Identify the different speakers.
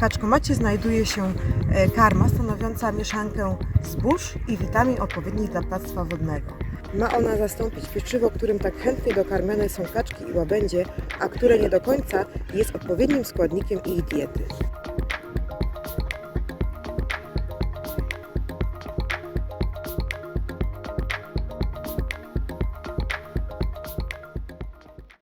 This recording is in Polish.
Speaker 1: kaczkomacie znajduje się e, karma stanowiąca mieszankę zbóż i witamin odpowiednich dla ptactwa wodnego. Ma ona zastąpić pieczywo, którym tak chętnie dokarmione są kaczki i łabędzie, a które nie do końca jest odpowiednim składnikiem ich diety.